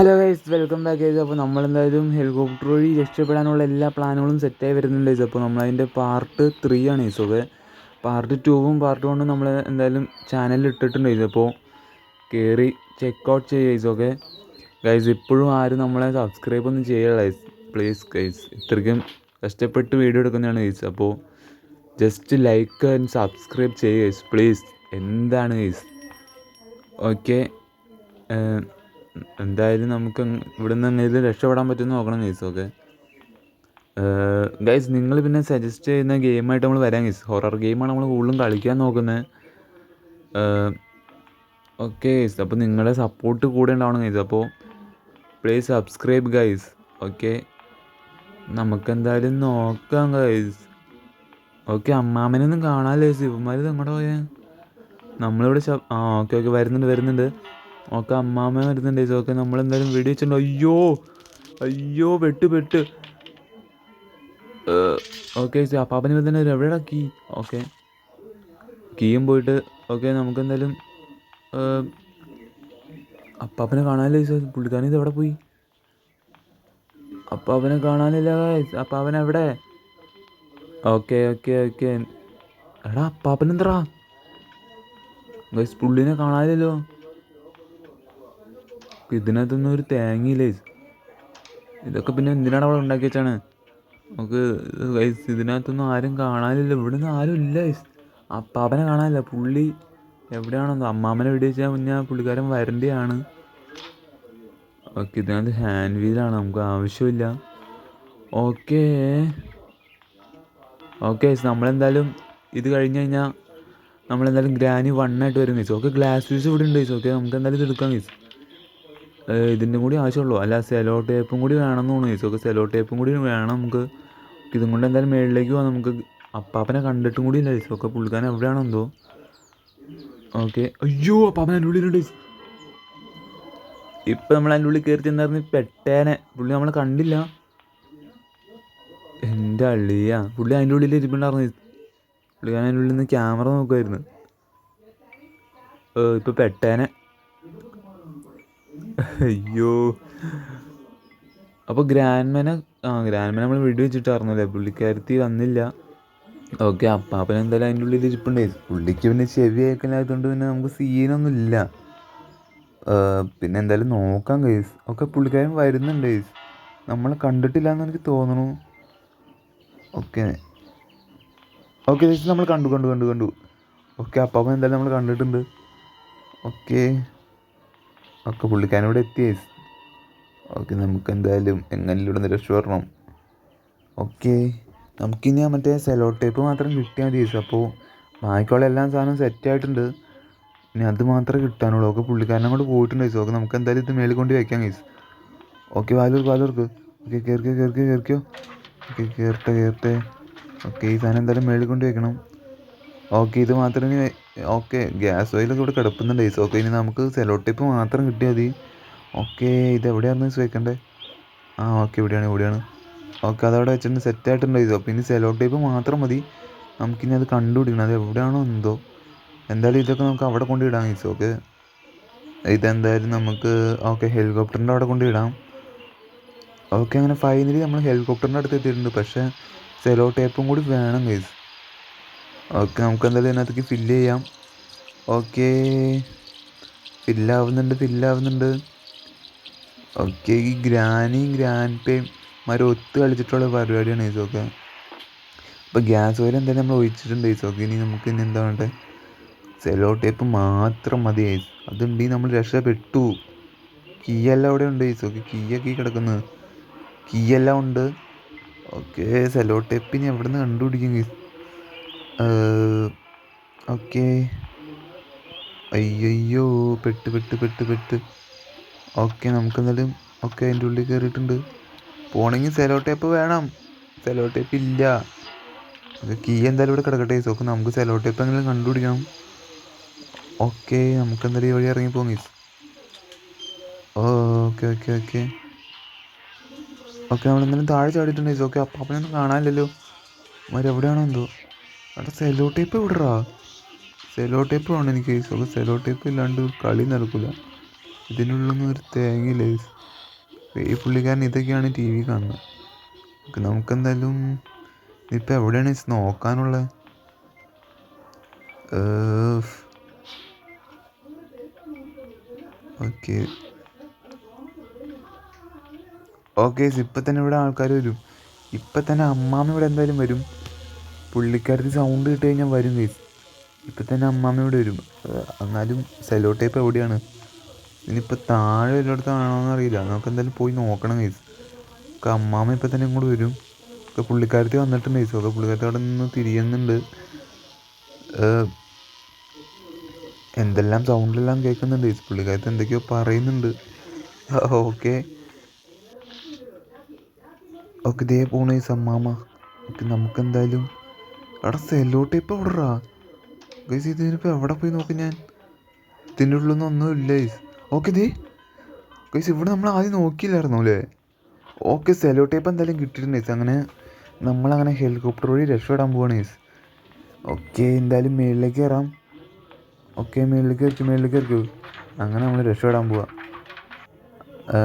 Hello guys welcome back guys അപ്പോൾ നമ്മളെന്തായാലും helicopter വഴി രക്ഷപ്പെടാനുള്ള എല്ലാ പ്ലാനുകളും സെറ്റായി വരുന്നുണ്ട് ഗൈസ് അപ്പോൾ നമ്മളതിന്റെ പാർട്ട് ത്രീ ആണ് ഗൈസ് ഓക്കെ പാർട്ട് ടൂവും പാർട്ട് വണ്ണും നമ്മൾ എന്തായാലും ചാനലിൽ ഇട്ടിട്ടുണ്ട് ഗൈസ് അപ്പോൾ കയറി ചെക്കൗട്ട് ചെയ്യുക ഗൈസ് ഓക്കെ ഗൈസ് ഇപ്പോഴും ആരും നമ്മളെ സബ്സ്ക്രൈബ് ഒന്നും ചെയ്യല ഗൈസ് പ്ലീസ് ഗൈസ് ഇത്രയ്ക്കും കഷ്ടപ്പെട്ട് വീഡിയോ എടുക്കുന്നതാണ് ഗൈസ് അപ്പോൾ ജസ്റ്റ് ലൈക്ക് ആൻഡ് സബ്സ്ക്രൈബ് ചെയ്യുക ഗൈസ് പ്ലീസ് എന്താണ് ഗൈസ് ഓക്കെ എന്തായാലും നമുക്ക് ഇവിടെ നിന്ന് എങ്ങനെയും രക്ഷപ്പെടാൻ പറ്റുമെന്ന് നോക്കണം ഗൈസ് ഓക്കെ ഗൈസ് നിങ്ങൾ പിന്നെ സജസ്റ്റ് ചെയ്യുന്ന ഗെയിമായിട്ട് നമ്മൾ വരാം ഗൈസ് ഹൊറർ ഗെയിമാണ് നമ്മൾ കൂടുതലും കളിക്കാൻ നോക്കുന്നത് ഓക്കെ ഗൈസ് അപ്പോൾ നിങ്ങളുടെ സപ്പോർട്ട് കൂടെ ഉണ്ടാവണം ഗൈസ് അപ്പോൾ പ്ലീസ് സബ്സ്ക്രൈബ് ഗൈസ് ഓക്കെ നമുക്കെന്തായാലും നോക്കാം ഗൈസ് ഓക്കെ അമ്മാമനൊന്നും കാണാമല്ലോ ഗൈസ് ഇവന്മാർ എങ്ങോട്ട് പോയാൽ നമ്മളിവിടെ ആ ഓക്കെ ഓക്കെ വരുന്നുണ്ട് വരുന്നുണ്ട്. ഓക്കെ അമ്മാമ്മ വരുന്നുണ്ട്. ഗൈസ് നമ്മൾ എന്തായാലും വീഡിയോ വെച്ചിട്ടുണ്ട് അയ്യോ അയ്യോ വെട്ട് വെട്ട്. ഓക്കെ അപ്പാപ്പന് വരുന്നുണ്ട് എവിടെയാ കീ ഓക്കെ കീയും പോയിട്ട് ഓക്കെ നമുക്കെന്തായാലും എന്തായാലും അപ്പാപ്പനെ കാണാനില്ല ഗൈസ് പുള്ളിക്കാരൻ ഇത് എവിടെ പോയി? അപ്പാപ്പനെ കാണാനില്ല അപ്പാപ്പൻ എവിടെ? ഓക്കെ ഓക്കെ ഓക്കെ എടാ അപ്പാപ്പനെന്താ പുള്ളിനെ കാണാനില്ലല്ലോ. ഇതിനകത്തൊന്നും ഒരു തേങ്ങയില്ലേ? ഇതൊക്കെ പിന്നെ എന്തിനാണ് അവിടെ ഉണ്ടാക്കി വെച്ചാണ്? നമുക്ക് ഇതിനകത്തൊന്നും ആരും കാണാനില്ല. ഇവിടെ നിന്ന് ആരും ഇല്ല ഗൈസ് അപ്പാപ്പനെ കാണാനില്ല. പുള്ളി എവിടെയാണോ അമ്മാമ്മനെ വെടി വെച്ചാൽ പിന്നെ പുള്ളിക്കാരൻ വരണ്ടിയാണ്. ഓക്കെ ഇതിനകത്ത് ഹാൻഡ് വീലാണ് നമുക്ക് ആവശ്യമില്ല. ഓക്കേ. ഓക്കെ നമ്മളെന്തായാലും ഇത് കഴിഞ്ഞ് കഴിഞ്ഞാൽ നമ്മളെന്തായാലും ഗ്രാനി വണ്ണായിട്ട് വരും ഗൈസ് ഓക്കെ ഗ്ലാസ് പീസ് ഇവിടെ ഉണ്ട് ഗൈസ് ഓക്കെ നമുക്ക് എന്തായാലും ഇത് എടുക്കാം ഗൈസ് ഇതിന്റെ കൂടി ആവശ്യമുള്ളൂ. അല്ല സെലോ ടേപ്പും കൂടി വേണമെന്ന് തോന്നുന്നു. ചോദിച്ചു സെലോ ടേപ്പും കൂടി വേണം നമുക്ക്. ഇതും കൊണ്ട് എന്തായാലും മേളിലേക്ക് പോകാം നമുക്ക് അപ്പാപ്പനെ കണ്ടിട്ടും കൂടി ഇല്ല. ചോദിച്ചു ഒക്കെ പുള്ളിക്കാരൻ എവിടെയാണോ എന്തോ. ഓക്കെ. അയ്യോ അപ്പാപ്പൻ അതിന്റെ ഉള്ളിലുണ്ട്. ഇപ്പം നമ്മൾ അതിന്റെ ഉള്ളിൽ കയറി ചെന്നായിരുന്നു പെട്ടേനെ. പുള്ളി നമ്മളെ കണ്ടില്ല. എന്റെ അള്ളിയാ പുള്ളി അതിന്റെ ഉള്ളിൽ ഇരിപ്പുണ്ടായിരുന്നു. പുള്ളി പുള്ളിക്കാരൻ അതിന്റെ ഉള്ളിൽ നിന്ന് ക്യാമറ നോക്കുമായിരുന്നു ഇപ്പൊ പെട്ടേനെ. അയ്യോ. അപ്പോൾ ഗ്രാൻഡ്മാനെ ആ ഗ്രാൻഡ്മാനെ നമ്മൾ വീട് വെച്ചിട്ട് അറിഞ്ഞല്ലേ പുള്ളിക്കാരത്തി വന്നില്ല. ഓക്കെ അപ്പാപ്പൻ എന്തായാലും അതിന്റെ ഉള്ളിൽ ഇരിപ്പുണ്ടേ. പുള്ളിക്ക് പിന്നെ ചെവി കേൾക്കലായതുകൊണ്ട് പിന്നെ നമുക്ക് സീനൊന്നും ഇല്ല. പിന്നെ എന്തായാലും നോക്കാം കേസ് ഒക്കെ പുള്ളിക്കാരൻ വരുന്നുണ്ട് കേസ് നമ്മളെ കണ്ടിട്ടില്ല എന്ന് എനിക്ക് തോന്നുന്നു. ഓക്കെ. ഓക്കെ നമ്മൾ കണ്ടു കണ്ടു കണ്ടു കണ്ടു. ഓക്കെ അപ്പാപ്പൻ എന്തായാലും നമ്മൾ കണ്ടിട്ടുണ്ട്. ഓക്കെ. ഒക്കെ പുള്ളിക്കാരൻ ഇവിടെ എത്തി ഓക്കെ നമുക്ക് എന്തായാലും എങ്ങനെ ഇവിടെ രക്ഷപ്പെടണം ഓക്കെ നമുക്കിനി മറ്റേ സെലോ ടേപ്പ് മാത്രം കിട്ടിയാൽ മതി അപ്പോൾ ബാക്കിയുള്ള എല്ലാ സാധനവും സെറ്റ് ആയിട്ടുണ്ട്. ഇനി അത് മാത്രമേ കിട്ടാനുള്ളൂ. ഓക്കെ പുള്ളിക്കാരനെ അങ്ങോട്ട് പോയിട്ടുണ്ട് കേസ് ഓക്കെ നമുക്ക് എന്തായാലും ഇത് മേളിൽ കൊണ്ട് വെക്കാം കേസ് ഓക്കെ വാലൂർക്ക് വാലൂർക്ക് ഓക്കെ കയറിക്കോ കയറിക്കോ കയറിക്കോ ഓക്കെ കയറട്ടെ കയറട്ടെ ഓക്കെ ഈ സാധനം എന്തായാലും മേളിൽ കൊണ്ട് വെക്കണം. ഓക്കെ ഇത് മാത്രം ഇനി ഓക്കെ ഗ്യാസ് ഓയിൽ ഇവിടെ കിടപ്പുന്നുണ്ട്. കേസ് ഓക്കെ ഇനി നമുക്ക് സെലോ ടേപ്പ് മാത്രം കിട്ടിയാൽ മതി. ഓക്കെ ഇത് എവിടെയാണ് മിസ് വെക്കണ്ടേ? ആ ഓക്കെ ഇവിടെയാണ് ഇവിടെയാണ്. ഓക്കെ അതവിടെ വെച്ചിട്ടുണ്ട് സെറ്റ് ആയിട്ടുണ്ട് ഇത് അപ്പോൾ ഇനി സെലോ ടേപ്പ് മാത്രം മതി. നമുക്കിനി അത് കണ്ടുപിടിക്കണം. അത് എവിടെയാണോ എന്തോ. എന്തായാലും ഇതൊക്കെ നമുക്ക് അവിടെ കൊണ്ടിടാം മിസ് ഓക്കെ ഇതെന്തായാലും നമുക്ക് ഓക്കെ ഹെലികോപ്റ്ററിന്റെ അവിടെ കൊണ്ടിടാം ഓക്കെ അങ്ങനെ ഫൈനലി നമ്മൾ ഹെലികോപ്റ്ററിന്റെ അടുത്ത് എത്തിയിട്ടുണ്ട്. പക്ഷേ സെലോ ടേപ്പും കൂടി വേണം ഗൈസ് ഓക്കെ നമുക്ക് എന്തായാലും ഇതിനകത്തേക്ക് ഫില്ല് ചെയ്യാം. ഓക്കെ. ഫില്ലാവുന്നുണ്ട് ഫില്ലാവുന്നുണ്ട് ഓക്കെ ഈ ഗ്രാനിയും ഗ്രാൻഡ് പേയും മാരും ഒത്ത് കളിച്ചിട്ടുള്ള പരിപാടിയാണ് ഈസോക്കെ. അപ്പോൾ ഗ്യാസ് ഓയിൽ എന്തായാലും നമ്മൾ ഒഴിച്ചിട്ടുണ്ട് ഈസോക്കെ. ഇനി നമുക്ക് ഇനി എന്താ വേണ്ടേ സെലോ ടേപ്പ് മാത്രം മതി. അതുണ്ടെങ്കിൽ നമ്മൾ രക്ഷപ്പെട്ടു. കീയെല്ലാം അവിടെ ഉണ്ട് ഈസോക്കെ. കീയൊക്കെ കിടക്കുന്നത്. കീയെല്ലാം ഉണ്ട്. ഓക്കെ സെലോ ടേപ്പ് ഇനി എവിടെ നിന്ന് കണ്ടുപിടിക്കും? ഓക്കെ. അയ്യോ പെട്ട് പെട്ട് പെട്ട് പെട്ട്. ഓക്കെ നമുക്കെന്തായാലും ഓക്കെ അതിന്റെ ഉള്ളിൽ കയറിയിട്ടുണ്ട്. പോണെങ്കിൽ സെലോ ടേപ്പ് വേണം. സെലോ ടേപ്പ് ഇല്ല. കീ എന്തായാലും ഇവിടെ കിടക്കട്ടെ ഗൈസ് ഓക്കെ നമുക്ക് സെലോ ടേപ്പ് എങ്ങനെ കണ്ടുപിടിക്കണം. ഓക്കെ നമുക്ക് എന്തായാലും ഈ വഴി ഇറങ്ങി guys okay okay okay. Okay നമ്മൾ എന്തായാലും താഴെ ചാടിയിട്ടുണ്ട് ഗൈസ് ഓക്കെ അപ്പം അവനൊന്നും കാണാനില്ലല്ലോ. അവർ എവിടെയാണോ എന്തോ? അവിടെ സെലോ ടേപ്പ് വിടറാ. സെലോ ടേപ്പ് വേണം എനിക്ക്. ഓക്കെ സെലോ ടേപ്പ് ഇല്ലാണ്ട് കളി നടക്കില്ല ഇതിനുള്ളൊന്നും ഒരു തേങ്ങയില്ല. ഈ പുള്ളിക്കാരൻ ഇതൊക്കെയാണ് ടി വി കാണുന്നത് ഓക്കെ നമുക്കെന്തായാലും ഇതിപ്പോൾ എവിടെയാണ് നോക്കാനുള്ള? ഓക്കെ. ഓക്കെ ഇപ്പം തന്നെ ഇവിടെ ആൾക്കാർ വരും. ഇപ്പം തന്നെ അമ്മാമ്മ ഇവിടെ എന്തായാലും വരും. പുള്ളിക്കാരത്തി സൗണ്ട് കിട്ടി കഴിഞ്ഞാൽ വരും കേസ് ഇപ്പം തന്നെ അമ്മാമ്മയോട് വരും. എന്നാലും സെലോ ടേപ്പ് എവിടെയാണ്? ഇനിയിപ്പോൾ താഴെ വല്ലയിടത്താണോ അറിയില്ല. നമുക്ക് എന്തായാലും പോയി നോക്കണം കേസ് ഒക്കെ അമ്മാമ്മ ഇപ്പം തന്നെ ഇങ്ങോട്ട് വരും. ഒക്കെ പുള്ളിക്കാരത്തി വന്നിട്ടുണ്ട് കേസ് ഒക്കെ പുള്ളിക്കാരത്തി അവിടെ നിന്ന് തിരിയുന്നുണ്ട്. എന്തെല്ലാം സൗണ്ടെല്ലാം കേൾക്കുന്നുണ്ട് ചേച്ചി പുള്ളിക്കാരത്ത് എന്തൊക്കെയോ പറയുന്നുണ്ട്. ഓക്കെ. ഓക്കെ ദേ പോണേ സമ്മാമ ഓക്കെ നമുക്കെന്തായാലും അവിടെ സെല്ലോ ടേപ്പ് എവിടെടാ ഗൈസ് ഇതിനിപ്പോൾ എവിടെ പോയി നോക്കും ഞാൻ? ഇതിന്റെ ഉള്ളിലൊന്നും ഒന്നും ഇല്ല ഗൈസ് ഓക്കെ ദേ. ഗൈസ് ഇവിടെ നമ്മൾ ആദ്യം നോക്കിയില്ലായിരുന്നു അല്ലേ? ഓക്കെ സെലോ ടേപ്പ് എന്തായാലും കിട്ടിയിട്ടുണ്ട് അങ്ങനെ നമ്മളങ്ങനെ ഹെലികോപ്റ്റർ വഴി രക്ഷപ്പെടാൻ പോവാണ് ഗൈസ് ഓക്കെ എന്തായാലും മേളിലേക്ക് കയറാം. ഓക്കെ മേളിലേക്ക് കയറിച്ചു മേളിലേക്ക് കയറിക്കൂ അങ്ങനെ നമ്മൾ രക്ഷപ്പെടാൻ പോവാം.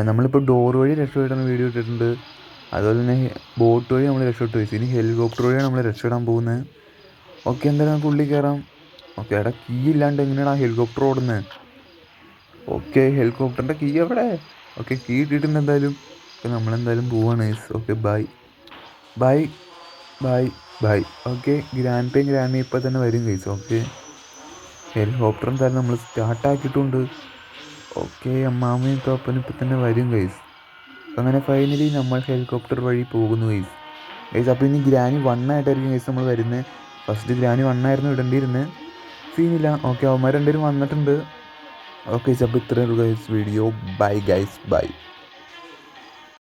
നമ്മളിപ്പോൾ ഡോർ വഴി രക്ഷപ്പെടുന്ന വീഡിയോ ഇട്ടിട്ടുണ്ട്. അതുപോലെ തന്നെ ബോട്ട് വഴി നമ്മൾ രക്ഷപ്പെട്ടു. പോയി ഇനി ഹെലികോപ്റ്റർ വഴിയാണ് നമ്മൾ രക്ഷപ്പെടാൻ പോകുന്നത്. ഓക്കെ എന്തായാലും ഉള്ളിൽ കയറാം. ഓക്കെ എടാ കീ ഇല്ലാണ്ട് എങ്ങനെയാണ് ആ ഹെലികോപ്റ്റർ ഓടുന്നത് ഓക്കെ ഹെലികോപ്റ്ററിന്റെ കീ എവിടെ? ഓക്കെ കീ ഇട്ടിട്ടുണ്ട് എന്തായാലും. ഓക്കെ നമ്മളെന്തായാലും പോവാണ്. Okay bye. Bye bye bye. Okay grand പേയും grand ഇപ്പം തന്നെ വരും കൈസ് ഓക്കെ. ഹെലികോപ്റ്റർ എന്തായാലും നമ്മൾ സ്റ്റാർട്ടാക്കിയിട്ടുണ്ട് ഓക്കെ അമ്മാമ്മയും തോപ്പനും ഇപ്പം തന്നെ വരും ഗൈസ് അങ്ങനെ ഫൈനലി നമ്മൾ ഹെലികോപ്റ്റർ വഴി പോകുന്നു ഗൈസ് ഗൈസ് അപ്പോൾ ഇനി ഗ്രാനി വണ്ണായിട്ടായിരിക്കും ഗൈസ് നമ്മൾ വരുന്നത് ഫസ്റ്റ് ഗ്രാനി വണ്ണായിരുന്നു ഇടേണ്ടിയിരുന്നത് സീനില്ല. ഓക്കെ അവന്മാർ രണ്ടുപേരും വന്നിട്ടുണ്ട്. ഓക്കെ ഗൈസ് അപ്പോൾ ഇത്രയേ ഉള്ളൂ guys video bye guys bye